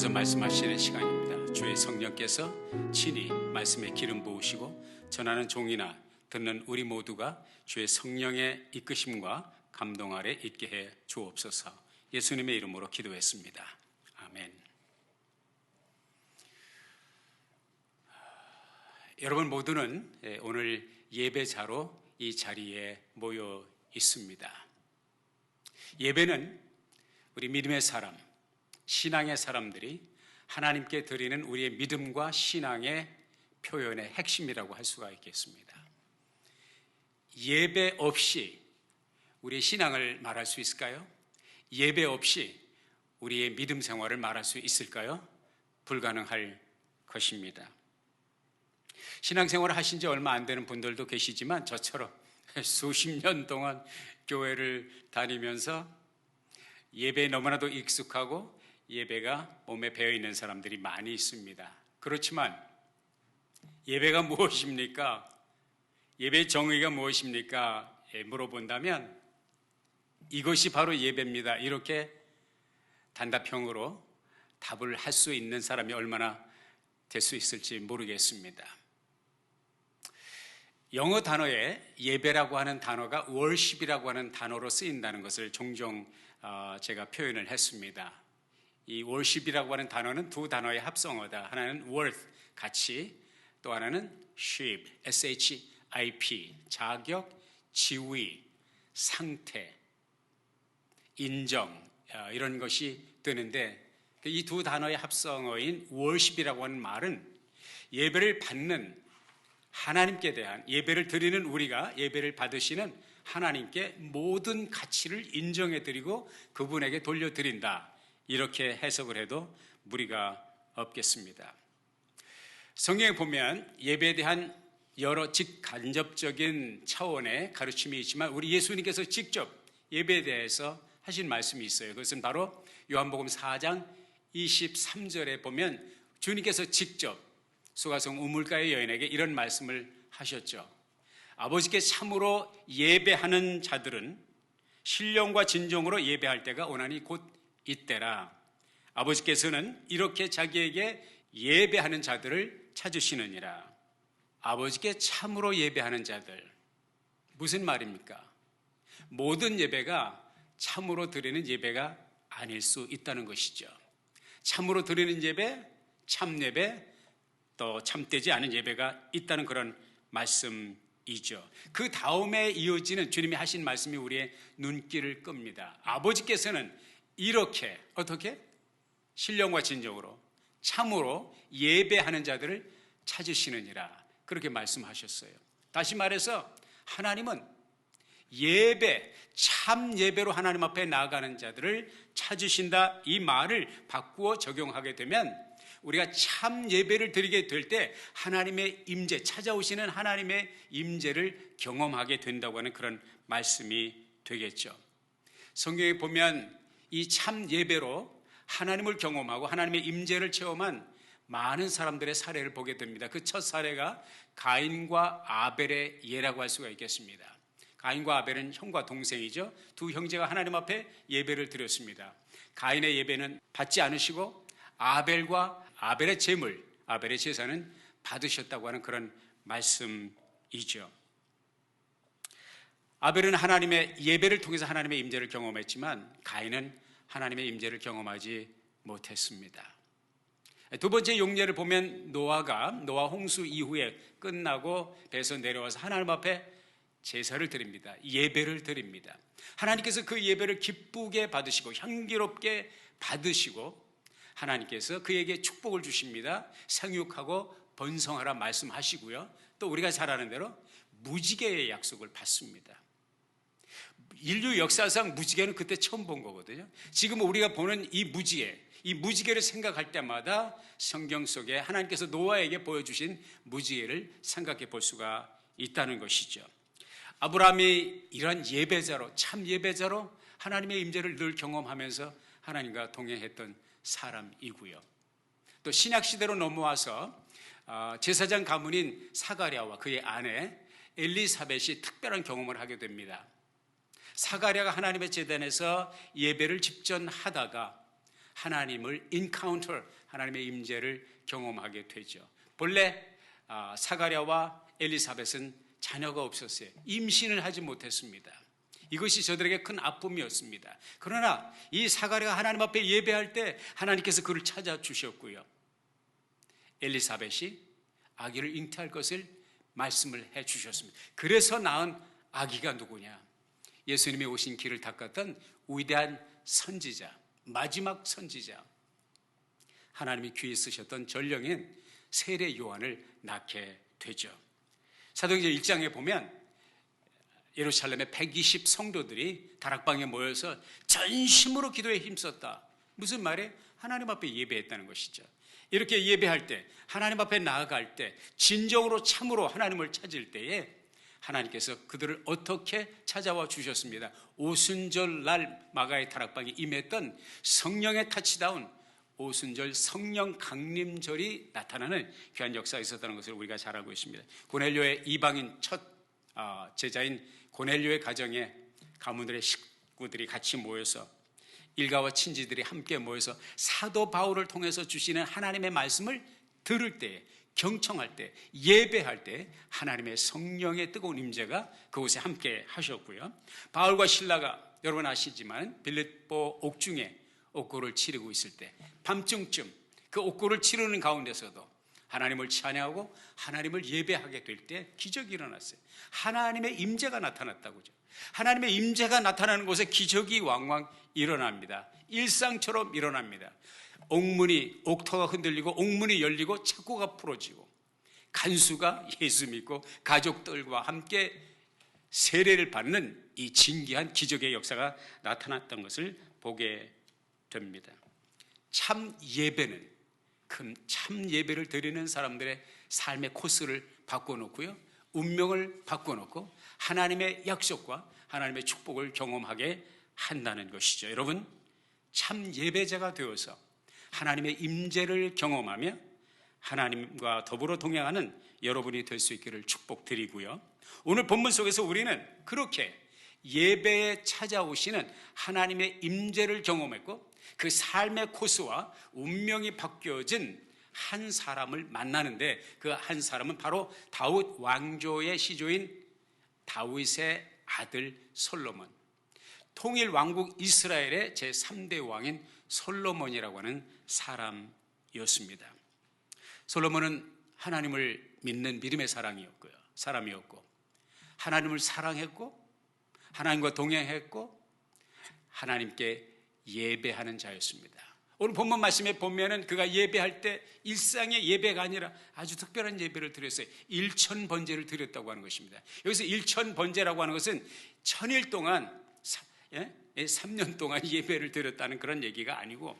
주께서 말씀하시는 시간입니다. 주의 성령께서 친히 말씀에 기름 부으시고 전하는 종이나 듣는 우리 모두가 주의 성령의 이끄심과 감동 아래 있게 해 주옵소서. 예수님의 이름으로 기도했습니다. 아멘. 여러분 모두는 예, 오늘 예배자로 이 자리에 모여 있습니다. 예배는 우리 믿음의 사람, 신앙의 사람들이 하나님께 드리는 우리의 믿음과 신앙의 표현의 핵심이라고 할 수가 있겠습니다. 예배 없이 우리의 신앙을 말할 수 있을까요? 예배 없이 우리의 믿음 생활을 말할 수 있을까요? 불가능할 것입니다. 신앙생활을 하신 지 얼마 안 되는 분들도 계시지만 저처럼 수십 년 동안 교회를 다니면서 예배에 너무나도 익숙하고 예배가 몸에 배어 있는 사람들이 많이 있습니다. 그렇지만 예배가 무엇입니까? 예배의 정의가 무엇입니까? 예, 물어본다면 이것이 바로 예배입니다. 이렇게 단답형으로 답을 할 수 있는 사람이 얼마나 될 수 있을지 모르겠습니다. 영어 단어에 예배라고 하는 단어가 worship이라고 하는 단어로 쓰인다는 것을 종종 어, 제가 표현을 했습니다. 이 worship이라고 하는 단어는 두 단어의 합성어다. 하나는 worth, 가치, 또 하나는 ship, S-H-I-P, 자격, 지위, 상태, 인정, 어, 이런 것이 되는데 이 두 단어의 합성어인 worship이라고 하는 말은 예배를 받는 하나님께 대한 예배를 드리는 우리가 예배를 받으시는 하나님께 모든 가치를 인정해 드리고 그분에게 돌려 드린다. 이렇게 해석을 해도 무리가 없겠습니다. 성경에 보면 예배에 대한 여러 직간접적인 차원의 가르침이 있지만 우리 예수님께서 직접 예배에 대해서 하신 말씀이 있어요. 그것은 바로 요한복음 4장 23절에 보면 주님께서 직접 수가성 우물가의 여인에게 이런 말씀을 하셨죠. 아버지께 참으로 예배하는 자들은 신령과 진정으로 예배할 때가 오나니 곧 이때라 아버지께서는 이렇게 자기에게 예배하는 자들을 찾으시느니라. 아버지께 참으로 예배하는 자들. 무슨 말입니까? 모든 예배가 참으로 드리는 예배가 아닐 수 있다는 것이죠. 참으로 드리는 예배, 참 예배, 또 참되지 않은 예배가 있다는 그런 말씀이죠. 그 다음에 이어지는 주님이 하신 말씀이 우리의 눈길을 끕니다. 아버지께서는 이렇게 어떻게 신령과 진정으로 참으로 예배하는 자들을 찾으시느니라 그렇게 말씀하셨어요. 다시 말해서 하나님은 예배, 참 예배로 하나님 앞에 나아가는 자들을 찾으신다 이 말을 바꾸어 적용하게 되면 우리가 참 예배를 드리게 될 때 하나님의 임재 찾아오시는 하나님의 임재를 경험하게 된다고 하는 그런 말씀이 되겠죠. 성경에 보면 이 참 예배로 하나님을 경험하고 하나님의 임재를 체험한 많은 사람들의 사례를 보게 됩니다. 그 첫 사례가 가인과 아벨의 예라고 할 수가 있겠습니다. 가인과 아벨은 형과 동생이죠. 두 형제가 하나님 앞에 예배를 드렸습니다. 가인의 예배는 받지 않으시고 아벨과 아벨의 재물, 아벨의 제사는 받으셨다고 하는 그런 말씀이죠. 아벨은 하나님의 예배를 통해서 하나님의 임재를 경험했지만 가인은 하나님의 임재를 경험하지 못했습니다. 두 번째 용례를 보면 노아가 노아 홍수 이후에 끝나고 배에서 내려와서 하나님 앞에 제사를 드립니다. 예배를 드립니다. 하나님께서 그 예배를 기쁘게 받으시고 향기롭게 받으시고 하나님께서 그에게 축복을 주십니다. 생육하고 번성하라 말씀하시고요. 또 우리가 잘 아는 대로 무지개의 약속을 받습니다. 인류 역사상 무지개는 그때 처음 본 거거든요. 지금 우리가 보는 이 무지개, 이 무지개를 생각할 때마다 성경 속에 하나님께서 노아에게 보여주신 무지개를 생각해 볼 수가 있다는 것이죠. 아브라함이 이런 예배자로, 참 예배자로 하나님의 임재를 늘 경험하면서 하나님과 동행했던 사람이고요. 또 신약 시대로 넘어와서 어, 제사장 가문인 사가랴와 그의 아내 엘리사벳이 특별한 경험을 하게 됩니다. 사가랴가 하나님의 재단에서 예배를 집전하다가 하나님을 인카운터 하나님의 임재를 경험하게 되죠. 본래 아, 사가랴와 엘리사벳은 자녀가 없었어요. 임신을 하지 못했습니다. 이것이 저들에게 큰 아픔이었습니다. 그러나 이 사가랴가 하나님 앞에 예배할 때 하나님께서 그를 찾아 주셨고요. 엘리사벳이 아기를 잉태할 것을 말씀을 해 주셨습니다. 그래서 낳은 아기가 누구냐? 예수님이 오신 길을 닦았던 위대한 선지자, 마지막 선지자. 하나님이 귀에 쓰셨던 전령인 세례 요한을 낳게 되죠. 사도행전 1장에 보면 예루살렘의 120 성도들이 다락방에 모여서 전심으로 기도에 힘썼다. 무슨 말에 하나님 앞에 예배했다는 것이죠. 이렇게 예배할 때, 하나님 앞에 나아갈 때, 진정으로 참으로 하나님을 찾을 때에 하나님께서 그들을 어떻게 찾아와 주셨습니다. 오순절 날 마가의 다락방에 임했던 성령의 타치다운 오순절 성령 강림절이 나타나는 귀한 역사가 있었다는 것을 우리가 잘 알고 있습니다. 고넬료의 이방인 첫 아, 제자인 고넬료의 가정에 가문들의 식구들이 같이 모여서 일가와 친지들이 함께 모여서 사도 바울을 통해서 주시는 하나님의 말씀을 들을 때, 경청할 때, 예배할 때 하나님의 성령의 뜨거운 임재가 그곳에 함께 하셨고요. 바울과 신라가 여러분 아시지만 빌립보 옥중에 옥고를 치르고 있을 때 밤중쯤 그 옥고를 치르는 가운데서도 하나님을 찬양하고 하나님을 예배하게 될 때 기적이 일어났어요. 하나님의 임재가 나타났다고죠. 하나님의 임재가 나타나는 곳에 기적이 왕왕 일어납니다. 일상처럼 일어납니다. 옥문이 옥터가 흔들리고 옥문이 열리고 창고가 풀어지고 간수가 예수 믿고 가족들과 함께 세례를 받는 이 진기한 기적의 역사가 나타났던 것을 보게 됩니다. 참 예배는 참 예배를 드리는 사람들의 삶의 코스를 바꿔놓고요. 운명을 바꿔놓고 하나님의 약속과 하나님의 축복을 경험하게 한다는 것이죠. 여러분, 참 예배자가 되어서 하나님의 임재를 경험하며 하나님과 더불어 동행하는 여러분이 될 수 있기를 축복드리고요. 오늘 본문 속에서 우리는 그렇게 예배에 찾아오시는 하나님의 임재를 경험했고 그 삶의 코스와 운명이 바뀌어진 한 사람을 만나는데 그 한 사람은 바로 다윗 왕조의 시조인 다윗의 아들 솔로몬. 통일 왕국 이스라엘의 제 3대 왕인 솔로몬이라고 하는 사람이었습니다. 솔로몬은 하나님을 믿는 믿음의 사랑이었고요. 사람이었고 하나님을 사랑했고 하나님과 동행했고 하나님께 예배하는 자였습니다. 오늘 본문 말씀에 보면은 그가 예배할 때 일상의 예배가 아니라 아주 특별한 예배를 드렸어요. 일천 번제를 드렸다고 하는 것입니다. 여기서 일천 번제라고 하는 것은 천일 동안 예? 3년 동안 예배를 드렸다는 그런 얘기가 아니고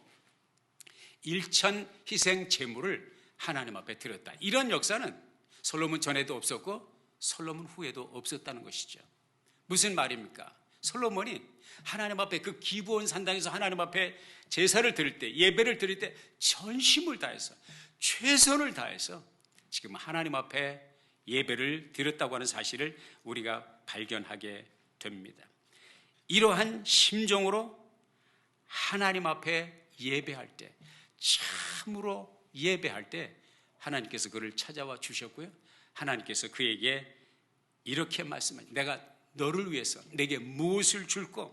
일천 희생 제물을 하나님 앞에 드렸다. 이런 역사는 솔로몬 전에도 없었고 솔로몬 후에도 없었다는 것이죠. 무슨 말입니까? 솔로몬이 하나님 앞에 그 기부원 산당에서 하나님 앞에 제사를 드릴 때 예배를 드릴 때 전심을 다해서 최선을 다해서 지금 하나님 앞에 예배를 드렸다고 하는 사실을 우리가 발견하게 됩니다. 이러한 심정으로 하나님 앞에 예배할 때 참으로 예배할 때 하나님께서 그를 찾아와 주셨고요. 하나님께서 그에게 이렇게 말씀하니 내가 너를 위해서 내게 무엇을 줄고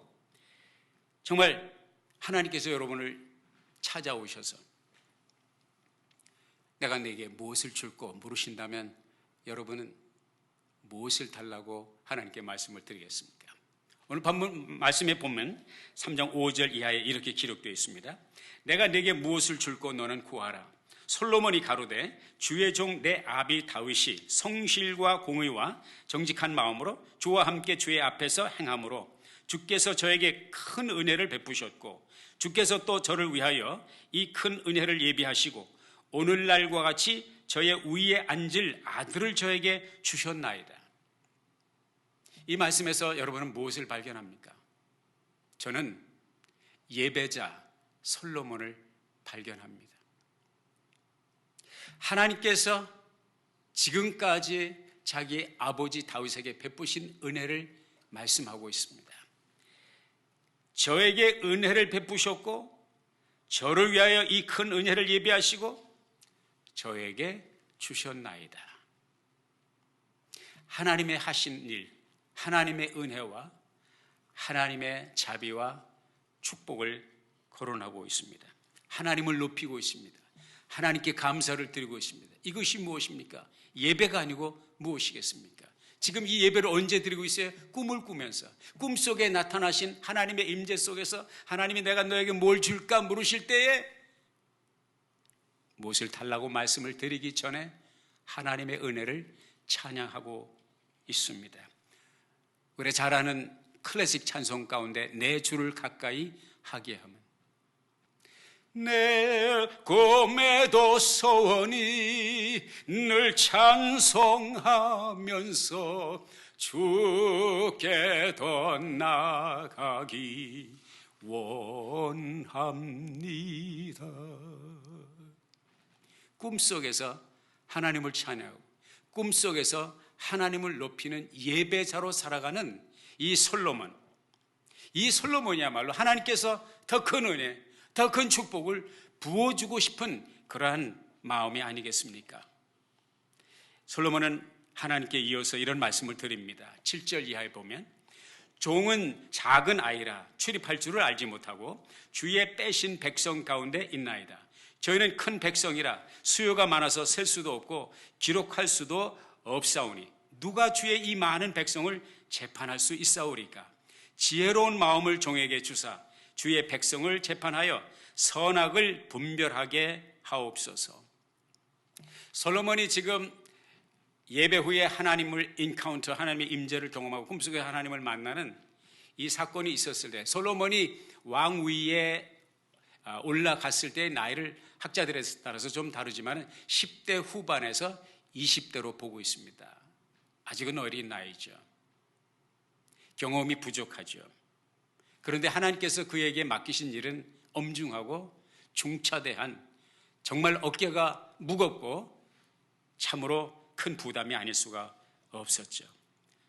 정말 하나님께서 여러분을 찾아오셔서 내가 내게 무엇을 줄고 물으신다면 여러분은 무엇을 달라고 하나님께 말씀을 드리겠습니까? 오늘 본문 말씀에 보면 3장 5절 이하에 이렇게 기록되어 있습니다. 내가 내게 무엇을 줄고 너는 구하라. 솔로몬이 가로되 주의 종 내 아비 다윗이 성실과 공의와 정직한 마음으로 주와 함께 주의 앞에서 행함으로 주께서 저에게 큰 은혜를 베푸셨고 주께서 또 저를 위하여 이 큰 은혜를 예비하시고 오늘날과 같이 저의 위에 앉을 아들을 저에게 주셨나이다. 이 말씀에서 여러분은 무엇을 발견합니까? 저는 예배자 솔로몬을 발견합니다. 하나님께서 지금까지 자기 아버지 다윗에게 베푸신 은혜를 말씀하고 있습니다. 저에게 은혜를 베푸셨고 저를 위하여 이 큰 은혜를 예비하시고 저에게 주셨나이다. 하나님의 하신 일, 하나님의 은혜와 하나님의 자비와 축복을 거론하고 있습니다. 하나님을 높이고 있습니다. 하나님께 감사를 드리고 있습니다. 이것이 무엇입니까? 예배가 아니고 무엇이겠습니까? 지금 이 예배를 언제 드리고 있어요? 꿈을 꾸면서 꿈속에 나타나신 하나님의 임재 속에서 하나님이 내가 너에게 뭘 줄까 물으실 때에 무엇을 달라고 말씀을 드리기 전에 하나님의 은혜를 찬양하고 있습니다. 우리 잘 아는 클래식 찬송 가운데 내 주를 가까이 하게 하면 내 꿈에도 소원이 늘 찬송하면서 주께 더 나가기 원합니다. 꿈속에서 하나님을 찬양하고 꿈속에서 하나님을 높이는 예배자로 살아가는 이 솔로몬. 이 솔로몬이야말로 하나님께서 더 큰 은혜, 더 큰 축복을 부어주고 싶은 그러한 마음이 아니겠습니까? 솔로몬은 하나님께 이어서 이런 말씀을 드립니다. 7절 이하에 보면 종은 작은 아이라 출입할 줄을 알지 못하고 주의 빼신 백성 가운데 있나이다. 저희는 큰 백성이라 수요가 많아서 셀 수도 없고 기록할 수도 없사오니 누가 주의 이 많은 백성을 재판할 수 있사오리까? 지혜로운 마음을 종에게 주사 주의 백성을 재판하여 선악을 분별하게 하옵소서. 솔로몬이 지금 예배 후에 하나님을 인카운터, 하나님의 임재를 경험하고 꿈속에 하나님을 만나는 이 사건이 있었을 때 솔로몬이 왕 위에 아, 올라갔을 때 나이를 학자들에 따라서 좀 다르지만 10대 후반에서 20대로 보고 있습니다. 아직은 어린 나이죠. 경험이 부족하죠. 그런데 하나님께서 그에게 맡기신 일은 엄중하고 중차대한 정말 어깨가 무겁고 참으로 큰 부담이 아닐 수가 없었죠.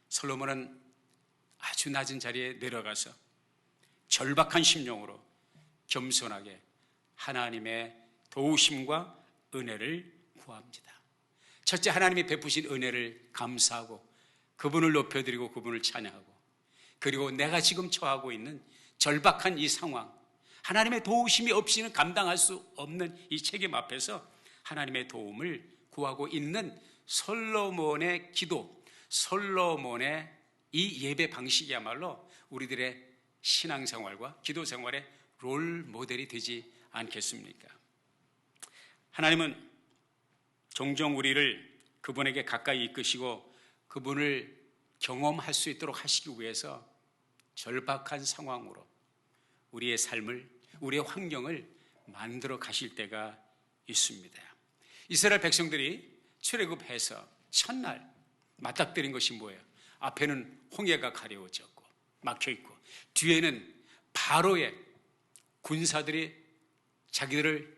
솔로몬은 아주 낮은 자리에 내려가서 절박한 심령으로 겸손하게 하나님의 도우심과 은혜를 구합니다. 첫째 하나님이 베푸신 은혜를 감사하고 그분을 높여드리고 그분을 찬양하고 그리고 내가 지금 처하고 있는 절박한 이 상황 하나님의 도우심이 없이는 감당할 수 없는 이 책임 앞에서 하나님의 도움을 구하고 있는 솔로몬의 기도, 솔로몬의 이 예배 방식이야말로 우리들의 신앙생활과 기도생활의 롤 모델이 되지 않겠습니까? 하나님은 종종 우리를 그분에게 가까이 이끄시고 그분을 경험할 수 있도록 하시기 위해서 절박한 상황으로 우리의 삶을, 우리의 환경을 만들어 가실 때가 있습니다. 이스라엘 백성들이 출애굽해서 첫날 맞닥뜨린 것이 뭐예요? 앞에는 홍해가 가려워졌고 막혀 있고 뒤에는 바로의 군사들이 자기들을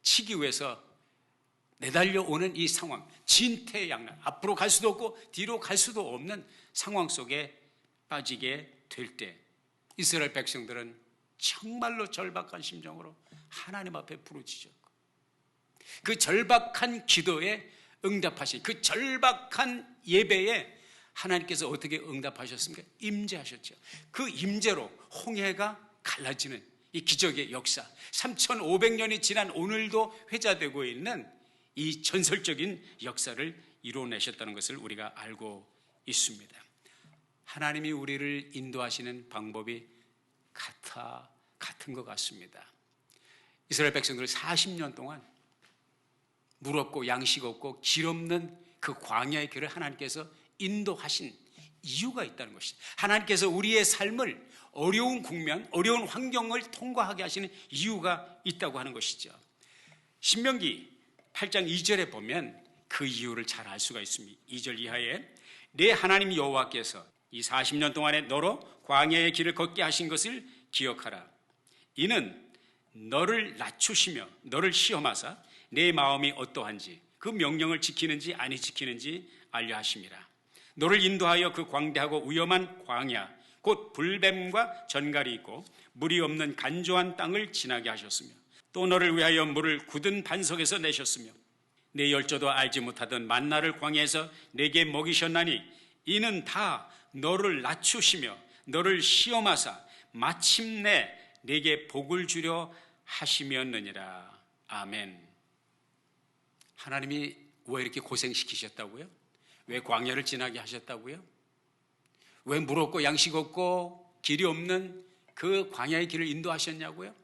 치기 위해서 내달려 오는 이 상황, 진퇴양난, 앞으로 갈 수도 없고 뒤로 갈 수도 없는 상황 속에 빠지게 될 때 이스라엘 백성들은 정말로 절박한 심정으로 하나님 앞에 부르짖었고 그 절박한 기도에 응답하신 그 절박한 예배에 하나님께서 어떻게 응답하셨습니까? 임재하셨죠. 그 임재로 홍해가 갈라지는 이 기적의 역사, 3,500년이 지난 오늘도 회자되고 있는 이 전설적인 역사를 이루어내셨다는 것을 우리가 알고 있습니다. 하나님이 우리를 인도하시는 방법이 같아, 같은 것 같습니다. 이스라엘 백성들 40년 동안 물 없고 양식 없고 길 없는 그 광야의 길을 하나님께서 인도하신 이유가 있다는 것이죠. 하나님께서 우리의 삶을 어려운 국면, 어려운 환경을 통과하게 하시는 이유가 있다고 하는 것이죠. 신명기 8장 2절에 보면 그 이유를 잘 알 수가 있습니다. 2절 이하에 내 하나님 여호와께서 이 40년 동안에 너로 광야의 길을 걷게 하신 것을 기억하라. 이는 너를 낮추시며 너를 시험하사 내 마음이 어떠한지 그 명령을 지키는지 아니 지키는지 알려 하심이라. 너를 인도하여 그 광대하고 위험한 광야 곧 불뱀과 전갈이 있고 물이 없는 간조한 땅을 지나게 하셨으며 또 너를 위하여 물을 굳은 반석에서 내셨으며 내 열조도 알지 못하던 만나를 광야에서 내게 먹이셨나니 이는 다 너를 낮추시며 너를 시험하사 마침내 내게 복을 주려 하시면느니라 아멘. 하나님이 왜 이렇게 고생시키셨다고요? 왜 광야를 지나게 하셨다고요? 왜 물 없고 양식 없고 길이 없는 그 광야의 길을 인도하셨냐고요?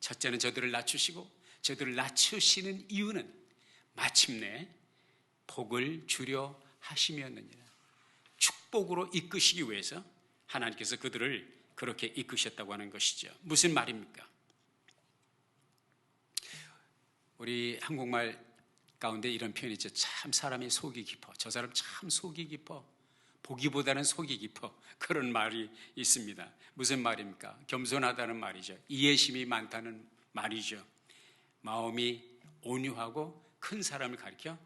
첫째는 저들을 낮추시고 저들을 낮추시는 이유는 마침내 복을 주려 하시면느니라. 축복으로 이끄시기 위해서 하나님께서 그들을 그렇게 이끄셨다고 하는 것이죠. 무슨 말입니까? 우리 한국말 가운데 이런 표현이 있죠. 참 사람이 속이 깊어. 저 사람 참 속이 깊어. 보기보다는 속이 깊어. 그런 말이 있습니다. 무슨 말입니까? 겸손하다는 말이죠. 이해심이 많다는 말이죠. 마음이 온유하고 큰 사람을 가리켜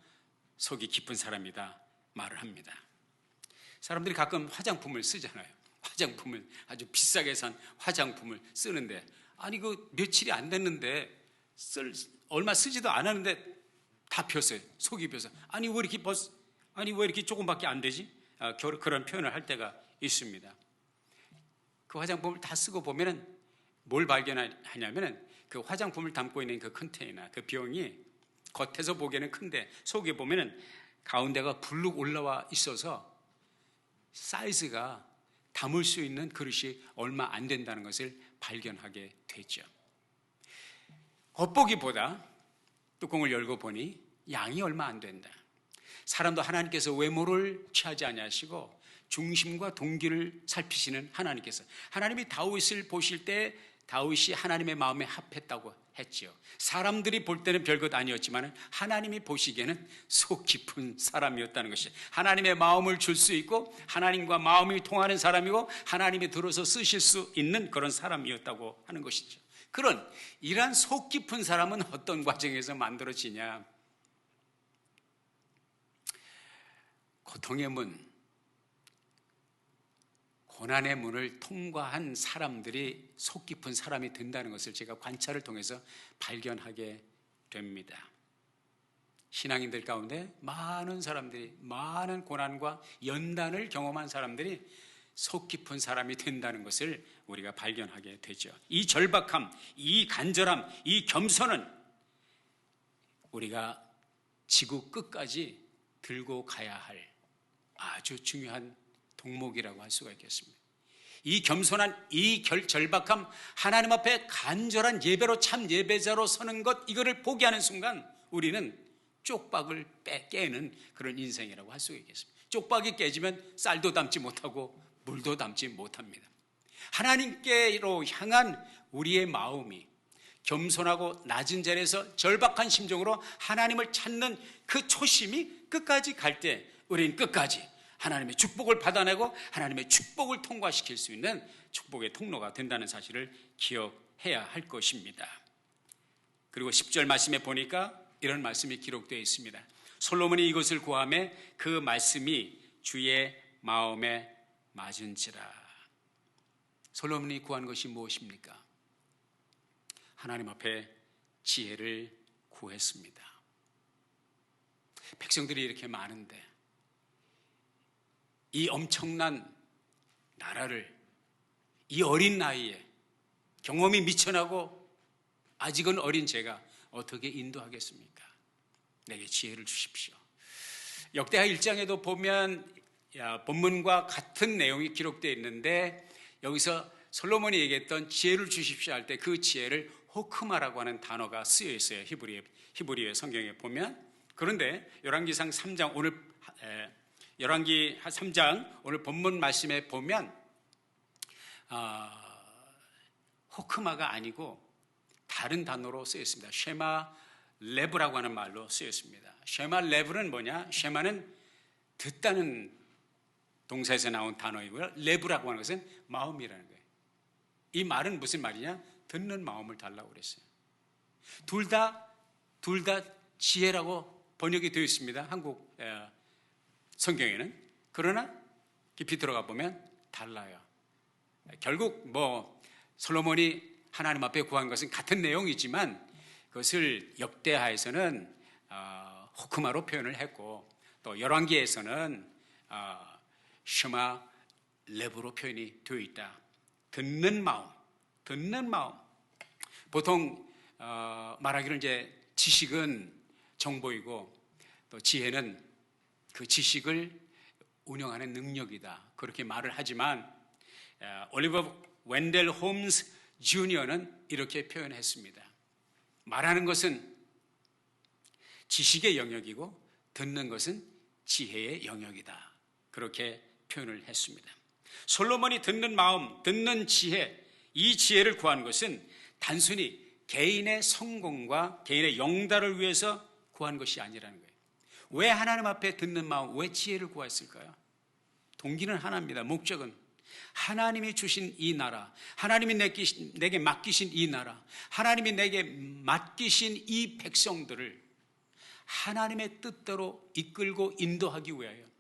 속이 깊은 사람이다 말을 합니다. 사람들이 가끔 화장품을 쓰잖아요. 화장품을 아주 비싸게 산 화장품을 쓰는데 아니 그 며칠이 안 됐는데 쓸 얼마 쓰지도 않았는데 다 폈어요. 속이 펴서 아니 왜 이렇게 벌 아니 왜 이렇게 조금밖에 안 되지? 아, 그런 표현을 할 때가 있습니다. 그 화장품을 다 쓰고 보면은 뭘 발견하냐면은 그 화장품을 담고 있는 그 컨테이너, 그 병이 겉에서 보기에는 큰데 속에 보면은 가운데가 불룩 올라와 있어서 사이즈가 담을 수 있는 그릇이 얼마 안 된다는 것을 발견하게 되죠. 겉보기보다 뚜껑을 열고 보니 양이 얼마 안 된다. 사람도 하나님께서 외모를 취하지 아니하시고 중심과 동기를 살피시는 하나님께서 하나님이 다윗을 보실 때 다윗이 하나님의 마음에 합했다고 했지요. 사람들이 볼 때는 별것 아니었지만 하나님이 보시기에는 속 깊은 사람이었다는 것이 하나님의 마음을 줄 수 있고 하나님과 마음이 통하는 사람이고 하나님이 들어서 쓰실 수 있는 그런 사람이었다고 하는 것이죠. 그런 이러한 속 깊은 사람은 어떤 과정에서 만들어지냐? 고통의 문, 고난의 문을 통과한 사람들이 속 깊은 사람이 된다는 것을 제가 관찰을 통해서 발견하게 됩니다. 신앙인들 가운데 많은 사람들이 많은 고난과 연단을 경험한 사람들이 속 깊은 사람이 된다는 것을 우리가 발견하게 되죠. 이 절박함, 이 간절함, 이 겸손은 우리가 지구 끝까지 들고 가야 할 아주 중요한 동목이라고 할 수가 있겠습니다. 이 겸손한 이 결, 절박함 하나님 앞에 간절한 예배로 참 예배자로 서는 것 이거를 포기하는 순간 우리는 쪽박을 빼, 깨는 그런 인생이라고 할 수가 있겠습니다. 쪽박이 깨지면 쌀도 담지 못하고 물도 담지 못합니다. 하나님께로 향한 우리의 마음이 겸손하고 낮은 자리에서 절박한 심정으로 하나님을 찾는 그 초심이 끝까지 갈 때 우리는 끝까지 하나님의 축복을 받아내고 하나님의 축복을 통과시킬 수 있는 축복의 통로가 된다는 사실을 기억해야 할 것입니다. 그리고 10절 말씀에 보니까 이런 말씀이 기록되어 있습니다. 솔로몬이 이것을 구함에 그 말씀이 주의 마음에 맞은지라. 솔로몬이 구한 것이 무엇입니까? 하나님 앞에 지혜를 구했습니다. 백성들이 이렇게 많은데 이 엄청난 나라를 이 어린 나이에 경험이 미천하고 아직은 어린 제가 어떻게 인도하겠습니까? 내게 지혜를 주십시오. 역대하 1장에도 보면 본문과 같은 내용이 기록되어 있는데 여기서 솔로몬이 얘기했던 지혜를 주십시오 할 때 그 지혜를 호크마라고 하는 단어가 쓰여 있어요. 히브리 히브리의 성경에 보면 그런데 열왕기상 3장 오늘 열왕기 3장 오늘 본문 말씀에 보면 어, 호크마가 아니고 다른 단어로 쓰여 있습니다. 쉐마 레브라고 하는 말로 쓰여 있습니다. 쉐마 레브는 뭐냐? 쉐마는 듣다는 동사에서 나온 단어이고요. 레브라고 하는 것은 마음이라는 거예요. 이 말은 무슨 말이냐? 듣는 마음을 달라고 그랬어요. 둘 다, 둘 다 지혜라고 번역이 되어 있습니다. 한국 성경에는. 그러나 깊이 들어가 보면 달라요. 결국 뭐 솔로몬이 하나님 앞에 구한 것은 같은 내용이지만 그것을 역대하에서는 어, 호크마로 표현을 했고 또 열왕기에서는 어, 셔마 레브로 표현이 되어 있다. 듣는 마음, 듣는 마음. 보통 어, 말하기를 이제 지식은 정보이고 또 지혜는 그 지식을 운영하는 능력이다. 그렇게 말을 하지만 어, 올리버 웬델 홈스 주니어는 이렇게 표현했습니다. 말하는 것은 지식의 영역이고 듣는 것은 지혜의 영역이다. 그렇게 표현을 했습니다. 솔로몬이 듣는 마음, 듣는 지혜, 이 지혜를 구한 것은 단순히 개인의 성공과 개인의 영달을 위해서 구한 것이 아니라는 거예요. 왜 하나님 앞에 듣는 마음, 왜 지혜를 구했을까요? 동기는 하나입니다. 목적은 하나님이 주신 이 나라, 하나님이 내게 맡기신 이 나라, 하나님이 내게 맡기신 이 백성들을 하나님의 뜻대로 이끌고 인도하기 위하여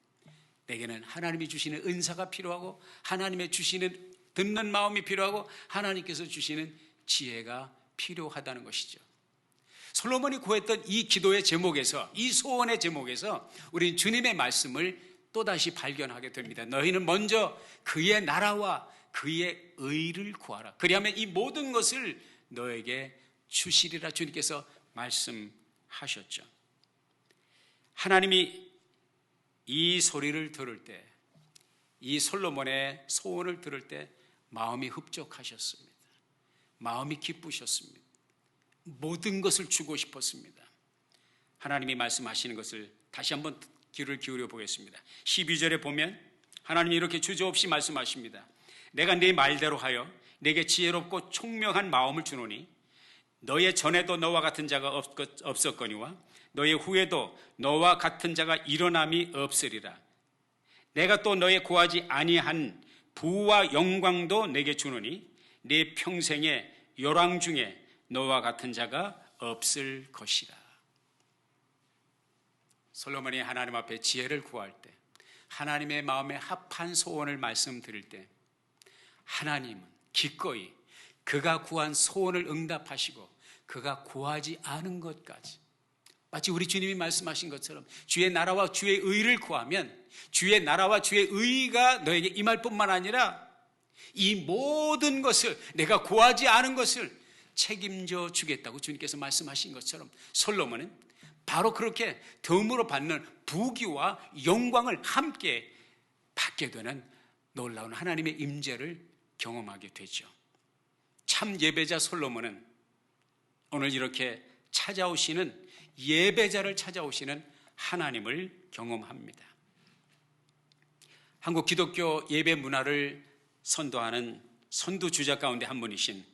내게는 하나님이 주시는 은사가 필요하고 하나님의 주시는 듣는 마음이 필요하고 하나님께서 주시는 지혜가 필요하다는 것이죠. 솔로몬이 구했던 이 기도의 제목에서 이 소원의 제목에서 우리는 주님의 말씀을 또다시 발견하게 됩니다. 너희는 먼저 그의 나라와 그의 의를 구하라. 그리하면 이 모든 것을 너에게 주시리라 주님께서 말씀하셨죠. 하나님이 이 소리를 들을 때, 이 솔로몬의 소원을 들을 때 마음이 흡족하셨습니다. 마음이 기쁘셨습니다. 모든 것을 주고 싶었습니다. 하나님이 말씀하시는 것을 다시 한번 귀를 기울여 보겠습니다. 12절에 보면 하나님이 이렇게 주저없이 말씀하십니다. 내가 네 말대로 하여 내게 지혜롭고 총명한 마음을 주노니 너의 전에도 너와 같은 자가 없었거니와 너의 후에도 너와 같은 자가 일어남이 없으리라. 내가 또 너의 구하지 아니한 부와 영광도 내게 주노니 네 평생의 요랑 중에 너와 같은 자가 없을 것이라. 솔로몬이 하나님 앞에 지혜를 구할 때, 하나님의 마음에 합한 소원을 말씀드릴 때, 하나님은 기꺼이 그가 구한 소원을 응답하시고 그가 구하지 않은 것까지 마치 우리 주님이 말씀하신 것처럼 주의 나라와 주의 의를 구하면 주의 나라와 주의 의가 너에게 임할 뿐만 아니라 이 모든 것을 내가 구하지 않은 것을 책임져 주겠다고 주님께서 말씀하신 것처럼 솔로몬은 바로 그렇게 덤으로 받는 부귀와 영광을 함께 받게 되는 놀라운 하나님의 임재를 경험하게 되죠. 참 예배자 솔로몬은 오늘 이렇게 찾아오시는 예배자를 찾아오시는 하나님을 경험합니다. 한국 기독교 예배 문화를 선도하는 선두 주자 가운데 한 분이신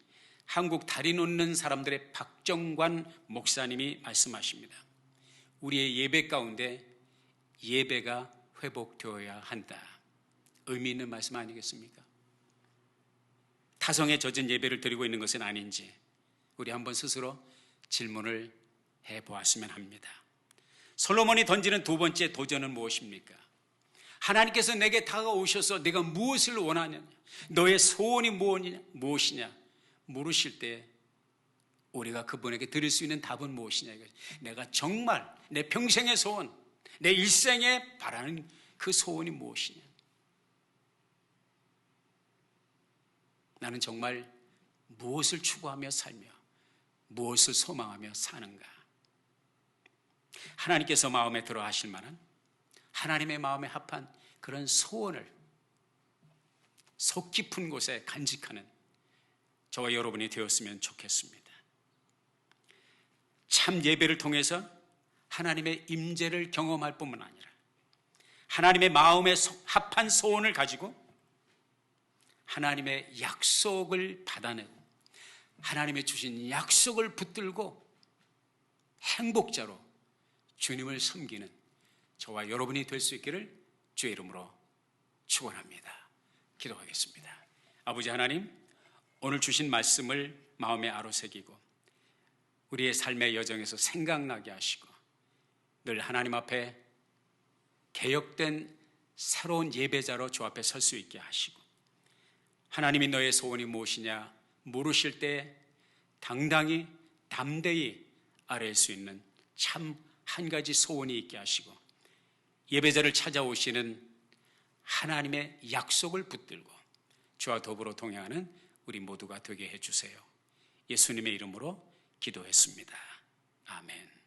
한국 다리 놓는 사람들의 박정관 목사님이 말씀하십니다. 우리의 예배 가운데 예배가 회복되어야 한다. 의미 있는 말씀 아니겠습니까? 타성에 젖은 예배를 드리고 있는 것은 아닌지 우리 한번 스스로 질문을 해 보았으면 합니다. 솔로몬이 던지는 두 번째 도전은 무엇입니까? 하나님께서 내게 다가오셔서 내가 무엇을 원하느냐, 너의 소원이 무엇이냐, 물으실 때 우리가 그분에게 드릴 수 있는 답은 무엇이냐 내가 정말 내 평생의 소원, 내 일생에 바라는 그 소원이 무엇이냐? 나는 정말 무엇을 추구하며 살며 무엇을 소망하며 사는가? 하나님께서 마음에 들어 하실 만한 하나님의 마음에 합한 그런 소원을 속 깊은 곳에 간직하는 저와 여러분이 되었으면 좋겠습니다. 참 예배를 통해서 하나님의 임재를 경험할 뿐만 아니라 하나님의 마음에 합한 소원을 가지고 하나님의 약속을 받아내고 하나님의 주신 약속을 붙들고 행복자로 주님을 섬기는 저와 여러분이 될 수 있기를 주의 이름으로 축원합니다. 기도하겠습니다. 아버지 하나님, 오늘 주신 말씀을 마음에 아로새기고 우리의 삶의 여정에서 생각나게 하시고 늘 하나님 앞에 개혁된 새로운 예배자로 주 앞에 설 수 있게 하시고 하나님이 너의 소원이 무엇이냐 물으실 때 당당히 담대히 아뢰 수 있는 참 한 가지 소원이 있게 하시고 예배자를 찾아오시는 하나님의 약속을 붙들고 주와 더불어 동행하는 우리 모두가 되게 해주세요. 예수님의 이름으로 기도했습니다. 아멘.